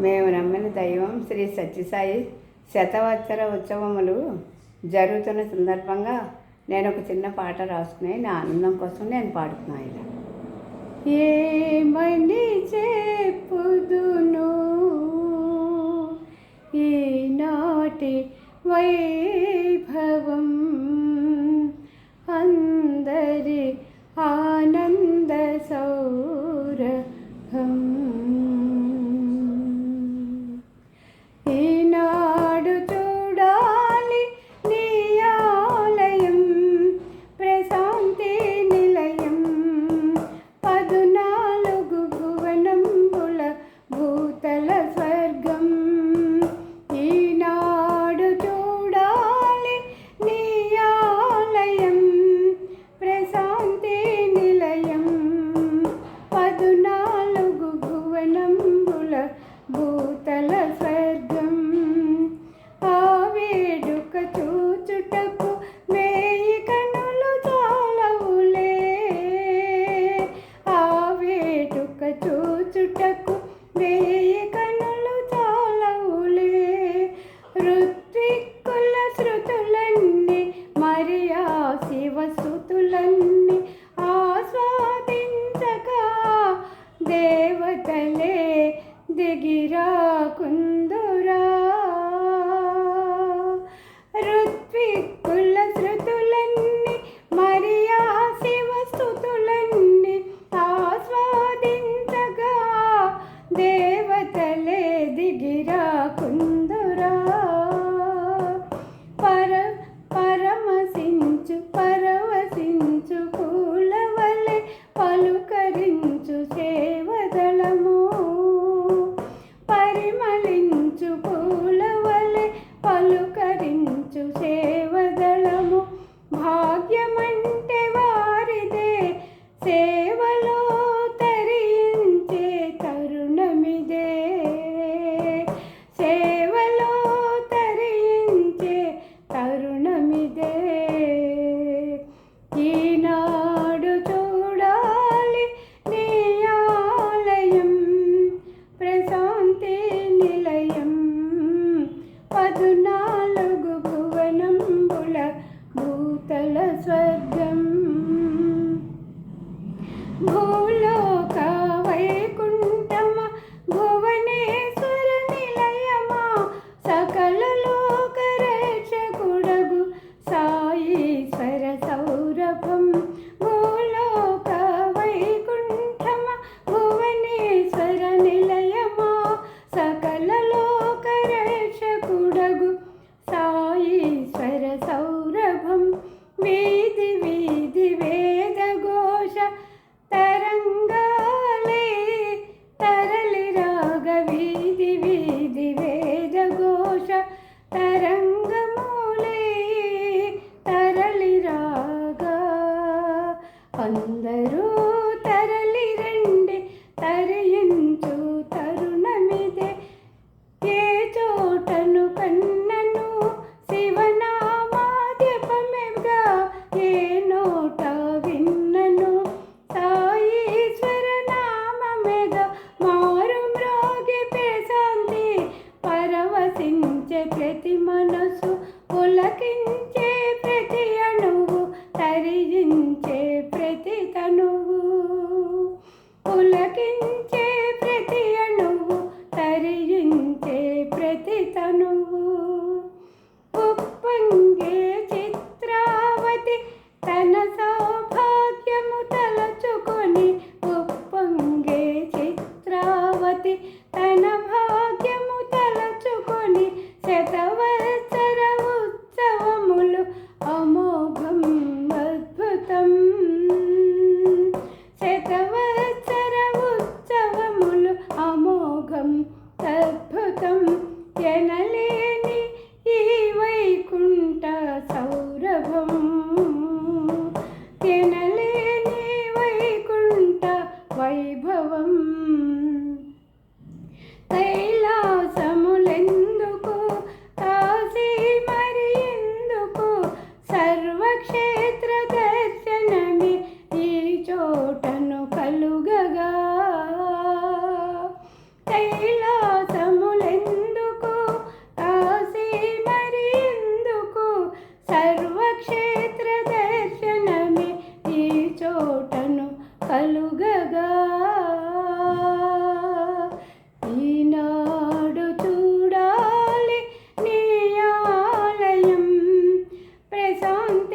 మేము నమ్మిన దైవం శ్రీ సత్యసాయి శతవత్సర ఉత్సవములు జరుగుతున్న సందర్భంగా నేను ఒక చిన్న పాట రాసుకుని నా ఆనందం కోసం నేను పాడుతున్నాను ఏమని చెప్పుదును? ఈనాటి వై వెయ్యి కనులు తోలవులే ఋత్విక్కుల శృతులన్నీ మరియా శివసుతులన్నీ ఆస్వాదించక. దేవతలే దిగిరాకున్ అందరూ know. in కలుగగా ఈనాడు చూడాలి నీ ఆలయం ప్రశాంత